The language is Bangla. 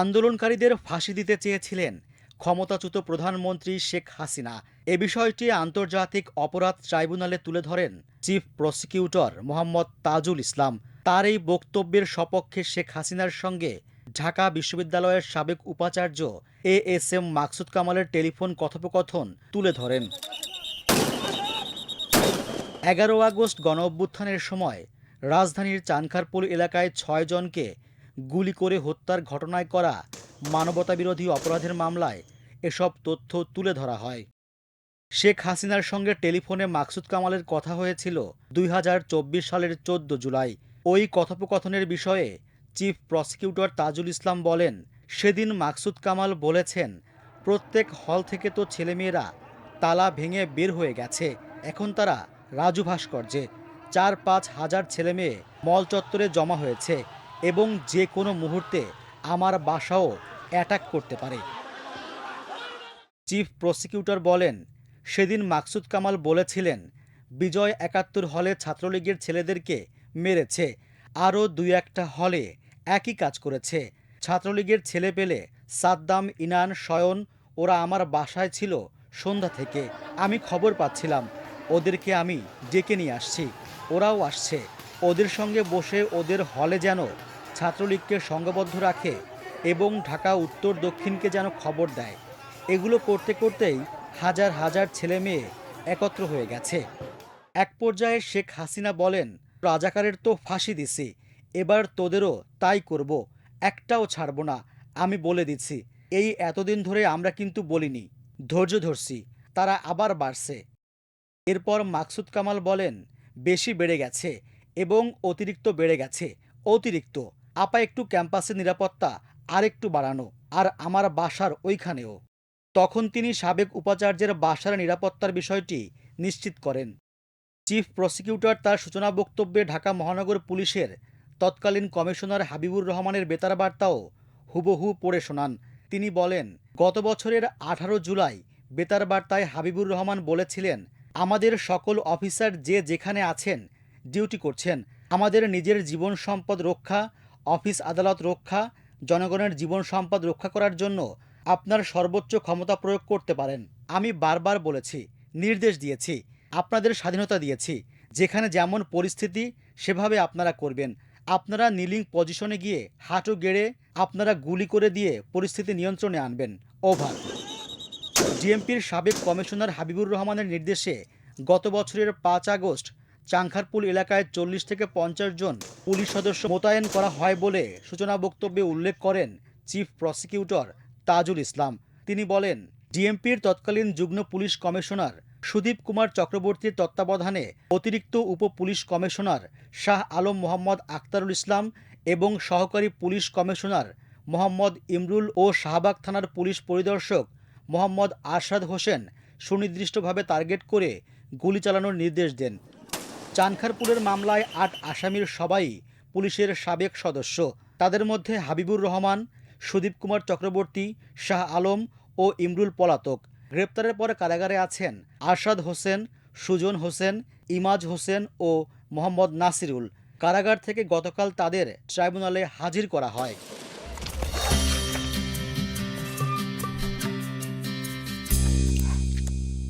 আন্দোলনকারীদের ফাঁসি দিতে চেয়েছিলেন ক্ষমতাচ্যুত প্রধানমন্ত্রী শেখ হাসিনা। এ বিষয়টি আন্তর্জাতিক অপরাধ ট্রাইব্যুনালে তুলে ধরেন চিফ প্রসিকিউটর মোহাম্মদ তাজুল ইসলাম। তার এই বক্তব্যের সপক্ষে শেখ হাসিনার সঙ্গে ঢাকা বিশ্ববিদ্যালয়ের সাবেক উপাচার্য এ এস এম মাকসুদ কামালের টেলিফোন কথোপকথন তুলে ধরেন। এগারো আগস্ট গণ অভ্যুত্থানের সময় রাজধানীর চানখারপুল এলাকায় ছয়জনকে গুলি করে হত্যার ঘটনায় করা মানবতাবিরোধী অপরাধের মামলায় এসব তথ্য তুলে ধরা হয়। শেখ হাসিনার সঙ্গে টেলিফোনে মাকসুদ কামালের কথা হয়েছিল দুই হাজার চব্বিশ সালের চোদ্দ জুলাই। ওই কথোপকথনের বিষয়ে চিফ প্রসিকিউটর তাজুল ইসলাম বলেন, সেদিন মাকসুদ কামাল বলেছেন, প্রত্যেক হল থেকে তো ছেলেমেয়েরা তালা ভেঙে বের হয়ে গেছে। এখন তারা রাজু ভাস্কর্যে। চার পাঁচ হাজার ছেলেমেয়ে মল চত্বরে জমা হয়েছে। এবং যে কোনো মুহূর্তে আমার বাসাও অ্যাটাক করতে পারে। চিফ প্রসিকিউটর বলেন, সেদিন মাকসুদ কামাল বলেছিলেন, বিজয় একাত্তর হলে ছাত্রলীগের ছেলেদেরকে মেরেছে, আরও দুই একটা হলে একই কাজ করেছে। ছাত্রলীগের ছেলে পেলে সাদ্দাম, ইনান, শয়ন, ওরা আমার বাসায় ছিল সন্ধ্যা থেকে। আমি খবর পাচ্ছিলাম, ওদেরকে আমি ডেকে নিয়ে আসছি, ওরাও আসছে। ওদের সঙ্গে বসে ওদের হলে যেন ছাত্রলীগকে সঙ্গবদ্ধ রাখে এবং ঢাকা উত্তর দক্ষিণকে যেন খবর দেয়। এগুলো করতে করতেই হাজার হাজার ছেলে মেয়ে একত্র হয়ে গেছে। এক পর্যায়ে শেখ হাসিনা বলেন, রাজাকারের তো ফাঁসি দিছি, এবার তোদেরও তাই করব, একটাও ছাড়ব না, আমি বলে দিচ্ছি এই এতদিন ধরে আমরা কিন্তু বলিনি, ধৈর্য ধরছি, তারা আবার বাড়ছে। এরপর মাকসুদ কামাল বলেন, বেশি বেড়ে গেছে এবং অতিরিক্ত বেড়ে গেছে। অতিরিক্ত। আপা একটু ক্যাম্পাসের নিরাপত্তা আরেকটু বাড়ানো, আর আমার বাসার ওইখানেও। তখন তিনি সাবেক উপাচার্যের বাসার নিরাপত্তার বিষয়টি নিশ্চিত করেন। চিফ প্রসিকিউটর তার সূচনা বক্তব্যে ঢাকা মহানগর পুলিশের তৎকালীন কমিশনার হাবিবুর রহমানের বেতার বার্তাও হুবহু পড়ে শোনান। তিনি বলেন, গত বছরের আঠারো জুলাই বেতার বার্তায় হাবিবুর রহমান বলেছিলেন, আমাদের সকল অফিসার যে যেখানে আছেন ডিউটি করছেন। আমাদের নিজের জীবন সম্পদ রক্ষা, অফিস আদালত রক্ষা, জনগণের জীবন সম্পদ রক্ষা করার জন্য আপনার সর্বোচ্চ ক্ষমতা প্রয়োগ করতে পারেন। আমি বারবার বলেছি, নির্দেশ দিয়েছি, আপনাদের স্বাধীনতা দিয়েছি। যেখানে যেমন পরিস্থিতি, সেভাবে আপনারা করবেন। আপনারা নিলিং পজিশনে গিয়ে হাঁটু গেড়ে আপনারা গুলি করে দিয়ে পরিস্থিতি নিয়ন্ত্রণে আনবেন। ওভার। ডিএমপির সাবেক কমিশনার হাবিবুর রহমানের নির্দেশে গত বছরের পাঁচ আগস্ট চাংখারপুল এলাকায় চল্লিশ থেকে পঞ্চাশ জন পুলিশ সদস্য মোতায়েন করা হয় বলে সূচনা বক্তব্যে উল্লেখ করেন চিফ প্রসিকিউটর তাজুল ইসলাম। তিনি বলেন, ডিএমপির তৎকালীন যুগ্ম পুলিশ কমিশনার সুদীপ কুমার চক্রবর্তীর তত্ত্বাবধানে অতিরিক্ত উপ পুলিশ কমিশনার শাহ আলম মোহাম্মদ আক্তারুল ইসলাম এবং সহকারী পুলিশ কমিশনার মোহাম্মদ ইমরুল ও শাহবাগ থানার পুলিশ পরিদর্শক মোহাম্মদ আরশাদ হোসেন সুনির্দিষ্টভাবে টার্গেট করে গুলি চালানোর নির্দেশ দেন। চানখারপুলের মামলায় আট আসামির সবাই পুলিশের সাবেক সদস্য। তাদের মধ্যে হাবিবুর রহমান, সুদীপ কুমার চক্রবর্তী, শাহ আলম ও ইমরুল পলাতক। গ্রেপ্তারের পরে কারাগারে আছেন আরশাদ হোসেন, সুজন হোসেন, ইমাজ হোসেন ও মোহাম্মদ নাসিরুল। কারাগার থেকে গতকাল তাদের ট্রাইব্যুনালে হাজির করা হয়।